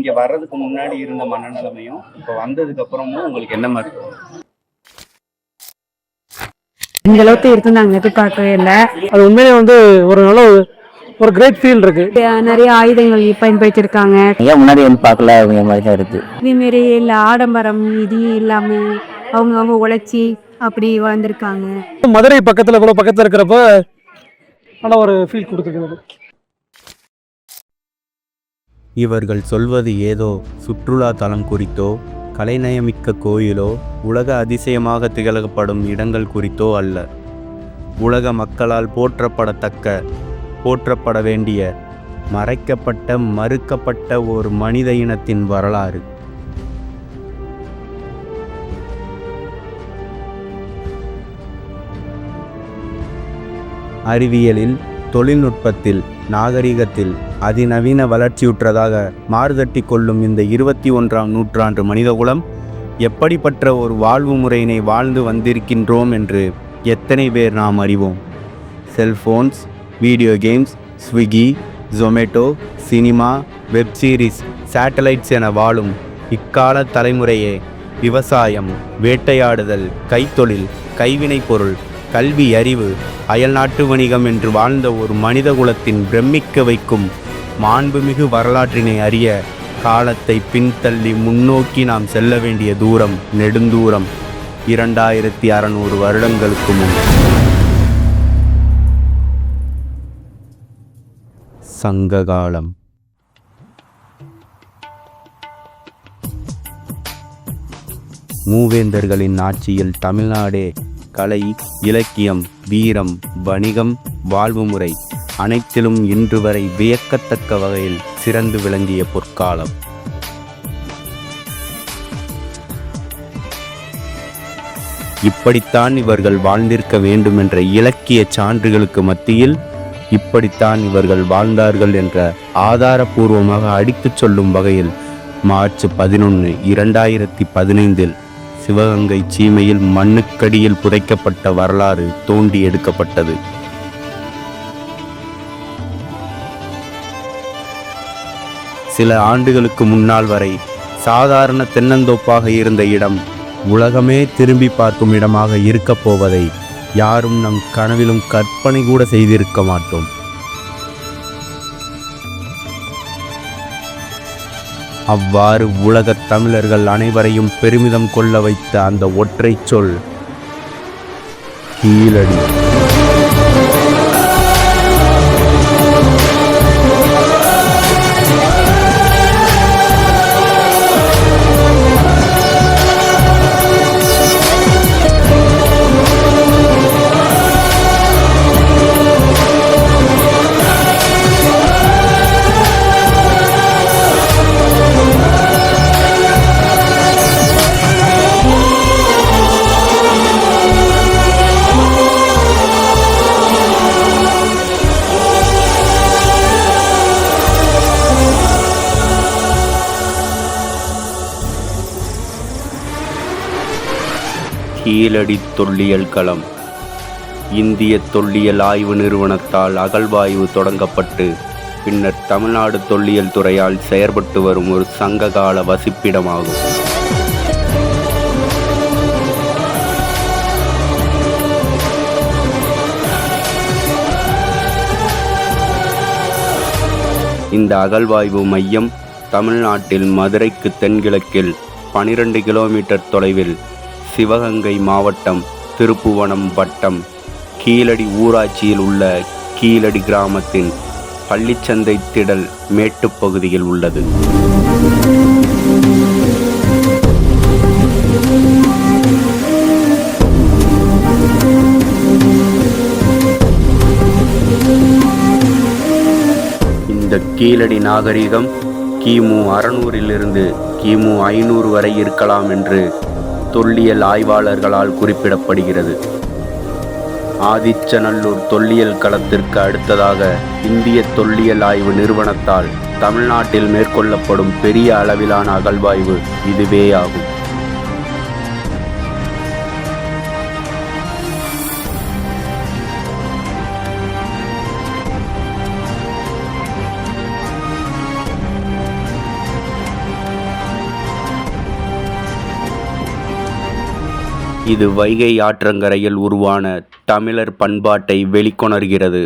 இங்க வர்றதுக்கு முன்னாடி இருந்த மனநிலைமையும் இப்ப வந்ததுக்கு அப்புறமும் உங்களுக்கு என்ன மாதிரி? இந்த அளவுக்கு இருக்கு நாங்க எதிர்பார்க்கவே இல்லை. அது உண்மையிலே வந்து ஒரு நல்ல ஒரு- கிரேட் ஃபீல் இருக்கு. நிறைய ஆயுதங்கள் பயன்படுத்தியிருக்காங்க. ஏன் முன்னாடி வந்து பார்க்கல? அப்படிங்கிற மாதிரி தான் இருக்குது இதேமாரி இல்லை ஆடம்பரம் இது இல்லாம அவங்க அவங்க உழைச்சி அப்படி வந்திருக்காங்க மதுரை பக்கத்தில் இவ்வளோ பக்கத்தில் இருக்கிறப்ப நல்ல ஒரு ஃபீல் கொடுத்துருக்குது இவர்கள் சொல்வது ஏதோ சுற்றுலா தலம் குறித்தோ கலைநயமிக்க கோயிலோ உலக அதிசயமாக திகழப்படும் இடங்கள் குறித்தோ அல்ல. உலக மக்களால் போற்றப்படத்தக்க போற்றப்பட வேண்டிய மறைக்கப்பட்ட மறுக்கப்பட்ட ஒரு மனித இனத்தின் வரலாறு. அறிவியலில் தொழில்நுட்பத்தில் நாகரிகத்தில் அதிநவீன வளர்ச்சியுற்றதாக மாறுதட்டி கொள்ளும் இந்த இருபத்தி ஒன்றாம் நூற்றாண்டு மனிதகுலம் எப்படிப்பட்ட ஒரு வாழ்வு முறையினை வாழ்ந்து வந்திருக்கின்றோம் என்று எத்தனை பேர் நாம் அறிவோம். Cellphones video games Swiggy Zomato cinema web series satellites என வாழும் இக்கால தலைமுறையே விவசாயம் வேட்டையாடுதல் கைத்தொழில் கைவினைப் பொருள் கல்வி அறிவு அயல்நாட்டு வணிகம் என்று வாழ்ந்த ஒரு மனித குலத்தின் பிரமிக்க வைக்கும் மாண்புமிகு வரலாற்றினை அறிய காலத்தை பின்தள்ளி முன்னோக்கி நாம் செல்ல வேண்டிய தூரம் நெடுந்தூரம். இரண்டாயிரத்தி அறநூறு வருடங்களுக்கு முன். சங்ககாலம். மூவேந்தர்களின் ஆட்சியில் தமிழ்நாடே கலை இலக்கியம் வீரம் வணிகம் வாழ்வு முறை அனைத்திலும் இன்று வரை வியக்கத்தக்க வகையில் சிறந்து விளங்கிய பொற்காலம். இப்படித்தான் இவர்கள் வாழ்ந்திருக்க வேண்டும் என்ற இலக்கிய சான்றுகளுக்கு மத்தியில் இப்படித்தான் இவர்கள் வாழ்ந்தார்கள் என்ற ஆதாரபூர்வமாக அடித்துச் சொல்லும் வகையில் மார்ச் பதினொன்று இரண்டாயிரத்தி பதினைந்தில் சிவகங்கை சீமையில் மண்ணுக்கடியில் புதைக்கப்பட்ட வரலாறு தோண்டி எடுக்கப்பட்டது. சில ஆண்டுகளுக்கு முன்னால் வரை சாதாரண தென்னந்தோப்பாக இருந்த இடம் உலகமே திரும்பி பார்க்கும் இடமாக இருக்கப் போவதை யாரும் நம் கனவிலும் கற்பனை கூட செய்திருக்க மாட்டோம். அவ்வாறு உலகத் தமிழர்கள் அனைவரையும் பெருமிதம் கொள்ள வைத்த அந்த ஒற்றைச் சொல் கீழடி கீழடி தொல்லியல் களம். இந்திய தொல்லியல் ஆய்வு நிறுவனத்தால் அகழ்வாய்வு தொடங்கப்பட்டு பின்னர் தமிழ்நாடு தொல்லியல் துறையால் செயற்பட்டு வரும் ஒரு சங்ககால வசிப்பிடமாகும். இந்த அகழ்வாய்வு மையம் தமிழ்நாட்டில் மதுரைக்கு தென்கிழக்கில் 12 கிலோமீட்டர் தொலைவில் சிவகங்கை மாவட்டம் திருப்புவனம் வட்டம் கீழடி ஊராட்சியில் உள்ள கீழடி கிராமத்தின் பள்ளிச்சந்தை திடல் மேட்டுப் பகுதியில் உள்ளது. இந்த கீழடி நாகரிகம் கிமு அறநூறிலிருந்து கிமு ஐநூறு வரை இருக்கலாம் என்று தொல்லியல் ஆய்வாளர்களால் குறிப்பிடப்படுகிறது. ஆதிச்சநல்லூர் தொல்லியல் களத்திற்கு அடுத்ததாக இந்திய தொல்லியல் ஆய்வு நிறுவனத்தால் தமிழ்நாட்டில் மேற்கொள்ளப்படும் பெரிய அளவிலான அகழ்வாய்வு இதுவேயாகும். இது வைகை ஆற்றங்கரையில் உருவான தமிழர் பண்பாட்டை வெளிக்கொணர்கிறது.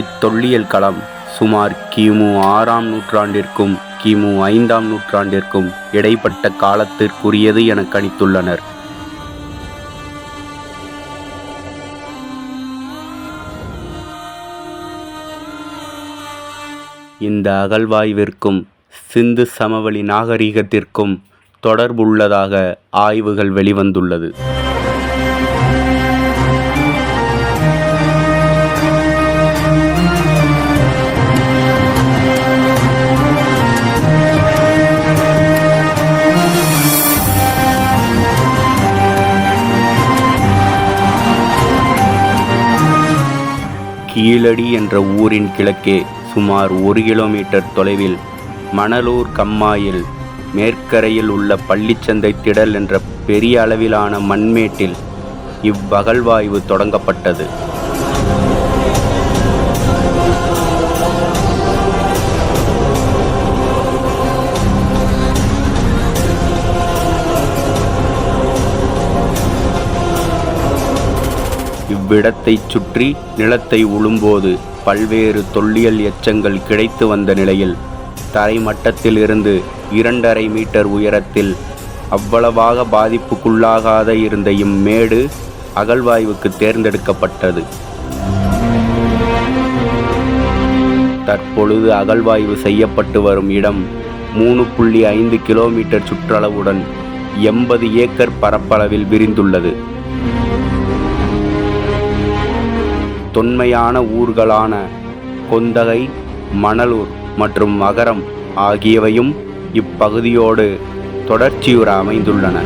இத்தொல்லியல் களம் சுமார் கிமு ஆறாம் நூற்றாண்டிற்கும் கிமு ஐந்தாம் நூற்றாண்டிற்கும் இடைப்பட்ட காலத்திற்குரியது என கணித்துள்ளனர். இந்த அகழ்வாய்விற்கும் சிந்து சமவெளி நாகரிகத்திற்கும் தொடர்புள்ளதாக ஆய்வுகள் வெளிவந்துள்ளது. கீழடி என்ற ஊரின் கிழக்கே சுமார் ஒரு கிலோமீட்டர் தொலைவில் மணலூர் கம்மாயில் மேற்கரையில் உள்ள பள்ளிச்சந்தை திடல் என்ற பெரிய அளவிலான மண்மேட்டில் இவ்வகழ்வாய்வு தொடங்கப்பட்டது. இவ்விடத்தைச் சுற்றி நிலத்தை உழும்போது பல்வேறு தொல்லியல் எச்சங்கள் கிடைத்து வந்த நிலையில் தரைமட்டத்தில் இருந்து இரண்டரை மீட்டர் உயரத்தில் அவ்வளவாக பாதிப்புக்குள்ளாகாத இருந்த இம்மேடு அகழ்வாய்வுக்கு தேர்ந்தெடுக்கப்பட்டது. தற்பொழுது அகழ்வாய்வு செய்யப்பட்டு வரும் இடம் மூணு புள்ளி ஐந்து கிலோமீட்டர் சுற்றளவுடன் எண்பது ஏக்கர் பரப்பளவில் விரிந்துள்ளது. தொன்மையான ஊர்களான கொந்தகை மணலூர் மற்றும் மகரம் ஆகியவையும் இப்பகுதியோடு தொடர்ச்சியுற அமைந்துள்ளன.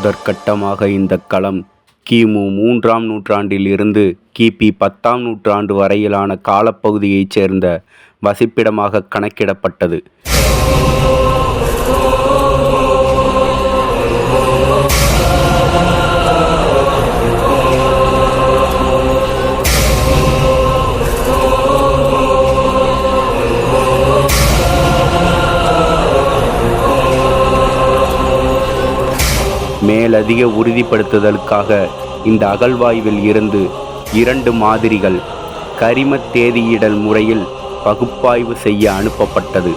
முதற்கட்டமாக இந்த களம் கிமு மூன்றாம் நூற்றாண்டில் இருந்து கிபி பத்தாம் நூற்றாண்டு வரையிலான காலப்பகுதியைச் சேர்ந்த வசிப்பிடமாக கணக்கிடப்பட்டது. மேலதிக உறுதிப்படுத்துதலுக்காக இந்த அகழ்வாய்வில் இருந்து இரண்டு மாதிரிகள் கரிமத் தேதியிடல் முறையில் பகுப்பாய்வு செய்ய அனுப்பப்பட்டது.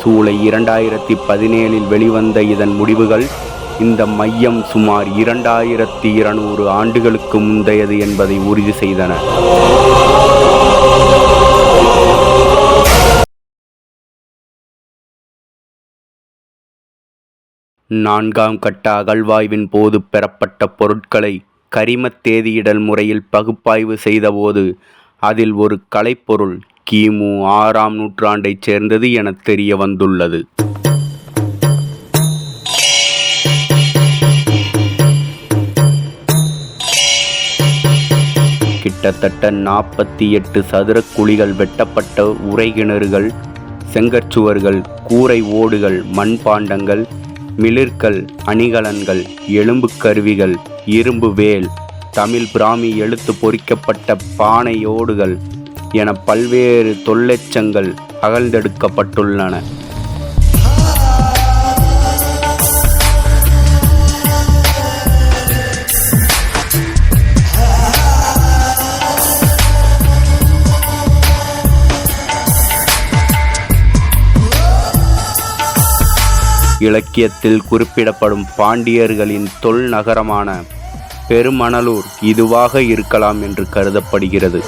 சூலை இரண்டாயிரத்தி பதினேழில் வெளிவந்த இதன் முடிவுகள் இந்த மையம் சுமார் இரண்டாயிரத்தி இருநூறு ஆண்டுகளுக்கு முந்தையது என்பதை உறுதி செய்தன. நான்காம் கட்ட அகழ்வாய்வின் போது பெறப்பட்ட பொருட்களை கரிமத் தேதியிடல் முறையில் பகுப்பாய்வு செய்தபோது அதில் ஒரு கலைப்பொருள் கிமு ஆறாம் நூற்றாண்டைச் சேர்ந்தது என தெரிய வந்துள்ளது. கிட்டத்தட்ட நாற்பத்தி எட்டு சதுர குழிகள் வெட்டப்பட்ட உரைகிணறுகள் செங்கற்சுவர்கள் கூரை ஓடுகள் மண்பாண்டங்கள் மிளிர்கள் அணிகலன்கள் எலும்பு கருவிகள் இரும்பு வேல் தமிழ் பிராமி எழுத்து பொறிக்கப்பட்ட பானையோடுகள் என பல்வேறு தொல்லெச்சங்கள் அகழ்ந்தெடுக்கப்பட்டுள்ளன. இலக்கியத்தில் குறிப்பிடப்படும் பாண்டியர்களின் தொல் நகரமான பெருமணலூர் இதுவாக இருக்கலாம் என்று கருதப்படுகிறது.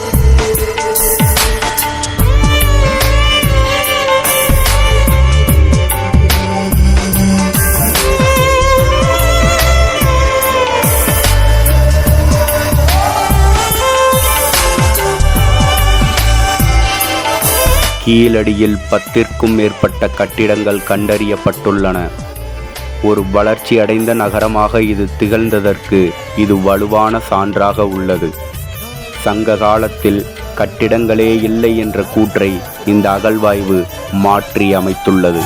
கீழடியில் பத்திற்கும் மேற்பட்ட கட்டிடங்கள் கண்டறியப்பட்டுள்ளன. ஒரு வளர்ச்சியடைந்த நகரமாக இது திகழ்ந்ததற்கு இது வலுவான சான்றாக உள்ளது. சங்க காலத்தில் கட்டிடங்களே இல்லை என்ற கூற்றை இந்த அகழ்வாய்வு மாற்றி அமைத்துள்ளது.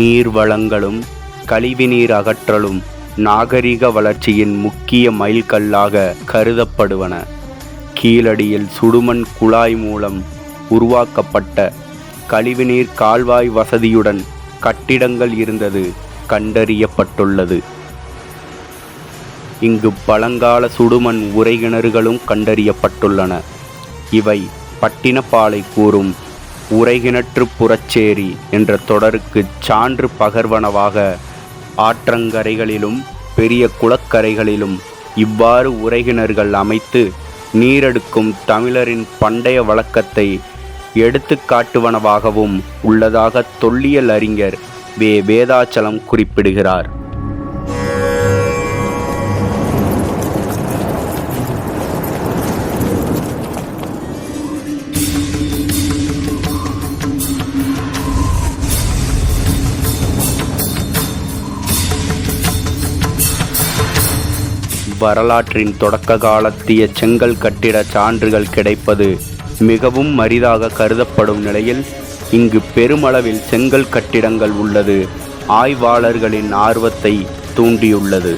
நீர் வளங்களும் கழிவுநீர் அகற்றலும் நாகரிக வளர்ச்சியின் முக்கிய மைல்கல்லாக கருதப்படுவன. கீழடியில் சுடுமண் குழாய் மூலம் உருவாக்கப்பட்ட கழிவுநீர் கால்வாய் வசதியுடன் கட்டிடங்கள் இருந்தது கண்டறியப்பட்டுள்ளது. இங்கு பழங்கால சுடுமண் உறைகிணறுகளும் கண்டறியப்பட்டுள்ளன. இவை பட்டினப்பாலை கூறும் உறைகிணற்று புறச்சேரி என்ற தொடருக்கு சான்று பகர்வனவாக ஆற்றங்கரைகளிலும் பெரிய குளக்கரைகளிலும் இவ்வாறு உறைகிணறுகள் அமைத்து நீரெடுக்கும் தமிழரின் பண்டைய வழக்கத்தை எடுத்து காட்டுவனவாகவும் உள்ளதாக தொல்லியல் அறிஞர் வே. வேதாச்சலம் குறிப்பிடுகிறார். வரலாற்றின் தொடக்க காலத்திய செங்கல் கட்டிட சான்றுகள் கிடைப்பது மிகவும் அரிதாக கருதப்படும் நிலையில் இங்கு பெருமளவில் செங்கல் கட்டிடங்கள் உள்ளது. ஆய்வாளர்களின் ஆர்வத்தை தூண்டியுள்ளது.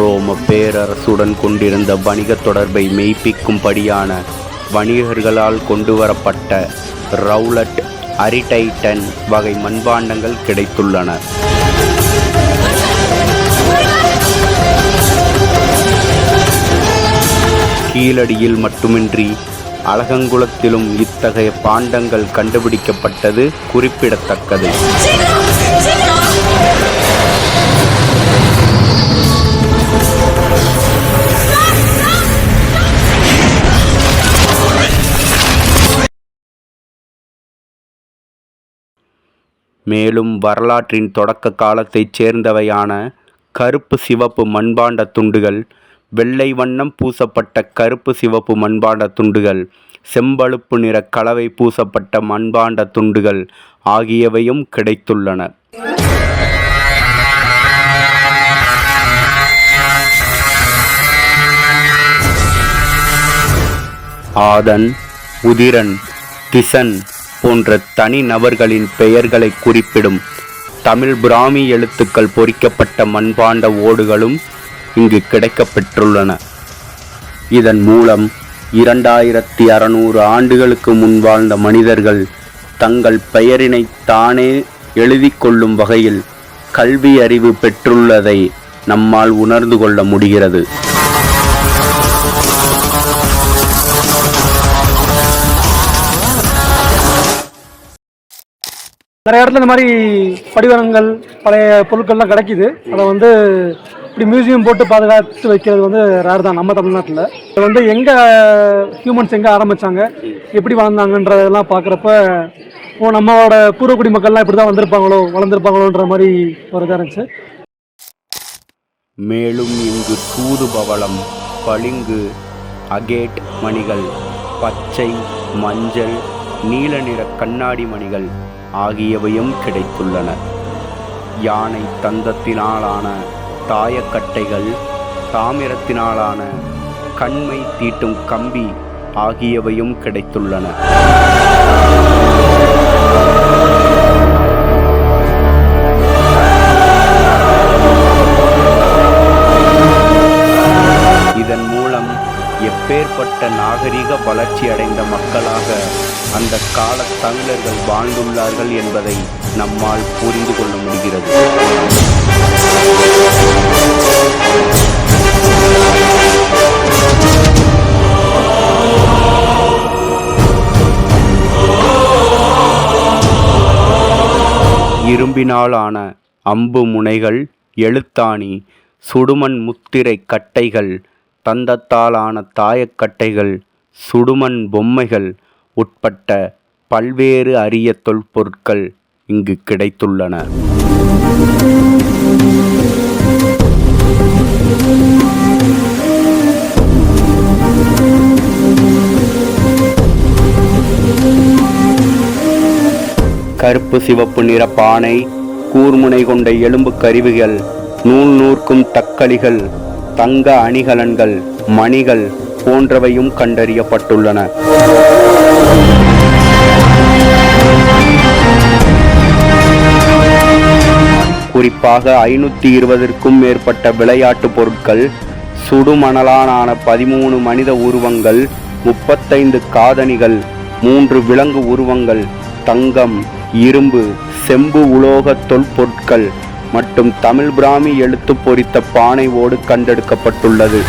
ரோம பேரரசுடன் கொண்டிருந்த வணிக தொடர்பை மெய்ப்பிக்கும்படியான வணிகர்களால் கொண்டுவரப்பட்ட ரவுலட் அரிடைட்டன் வகை மண்பாண்டங்கள் கிடைத்துள்ளன. கீழடியில் மட்டுமின்றி அலகங்குளத்திலும் இத்தகைய பாண்டங்கள் கண்டுபிடிக்கப்பட்டது குறிப்பிடத்தக்கது. மேலும் வரலாற்றின் தொடக்க காலத்தைச் சேர்ந்தவையான கருப்பு சிவப்பு மண்பாண்ட துண்டுகள் வெள்ளை வண்ணம் பூசப்பட்ட கருப்பு சிவப்பு மண்பாண்ட துண்டுகள் செம்பழுப்பு நிற கலவை பூசப்பட்ட மண்பாண்ட துண்டுகள் ஆகியவையும் கிடைத்துள்ளன. ஆதன் உதிரன் திசன் போன்ற தனி நபர்களின் பெயர்களை குறிப்பிடும் தமிழ் பிராமி எழுத்துக்கள் பொறிக்கப்பட்ட மண்பாண்ட ஓடுகளும் இங்கு கிடைக்கப்பெற்றுள்ளன. இதன் மூலம் இரண்டாயிரத்தி அறநூறு ஆண்டுகளுக்கு முன் வாழ்ந்த மனிதர்கள் தங்கள் பெயரினை தானே எழுதி கொள்ளும் வகையில் கல்வி அறிவு பெற்றுள்ளதை நம்மால் உணர்ந்து கொள்ள முடிகிறது. நிறைய இடத்துல இந்த மாதிரி படிவரங்கள் பழைய பொருட்கள்லாம் கிடைக்குது. அதை வந்து இப்படி மியூசியம் போட்டு பாதுகாத்து வைக்கிறது வந்து ரேர் தான் நம்ம தமிழ்நாட்டில். இது வந்து எங்கே ஹியூமன்ஸ் எங்கே ஆரம்பித்தாங்க எப்படி வாழ்ந்தாங்கன்றதெல்லாம் பார்க்குறப்ப ஓ நம்மளோட பூர்வக்குடி மக்கள்லாம் இப்படி தான் வந்திருப்பாங்களோ வளர்ந்துருப்பாங்களோன்ற மாதிரி ஒரு இதாக இருந்துச்சு. மேலும் இங்கு தூது பவளம் பளிங்கு அகேட் மணிகள் பச்சை மஞ்சள் நீல நிற கண்ணாடி மணிகள் ஆகியவையும் கிடைத்துள்ளன. யானை தந்தத்தினாலான தாயக்கட்டைகள் தாமிரத்தினாலான கண்மை தீட்டும் கம்பி ஆகியவையும் கிடைத்துள்ளன. இதன் மூலம் எப்பேற்பட்ட நாகரிக வளர்ச்சி அடைந்த மக்களாக அந்த கால தமிழர்கள் வாழ்ந்துள்ளார்கள் என்பதை நம்மால் புரிந்து கொள்ள முடிகிறது. இரும்பினால் ஆன அம்பு முனைகள் எழுத்தாணி சுடுமண் முத்திரை கட்டைகள் தந்தத்தாலான தாயக்கட்டைகள் சுடுமண் பொம்மைகள் உட்பட்ட பல்வேறு அரிய தொல்பொருட்கள் இங்கு கிடைத்துள்ளன. கருப்பு சிவப்பு நிற பானை கூர்முனை கொண்ட எலும்பு கருவிகள் நூல் நூற்கும் தக்களிகள் தங்க அணிகலன்கள் மணிகள் போன்றவையும் கண்டறியப்பட்டுள்ளன. குறிப்பாக ஐநூற்றி இருபதற்கும் மேற்பட்ட விளையாட்டு பொருட்கள் சுடுமணலான பதிமூணு மனித உருவங்கள் முப்பத்தைந்து காதணிகள் மூன்று விலங்கு உருவங்கள் தங்கம் இரும்பு செம்பு உலோக தொல்பொருட்கள் மற்றும் தமிழ் பிராமி எழுத்து பொறித்த பானை ஓடு கண்டெடுக்கப்பட்டுள்ளது.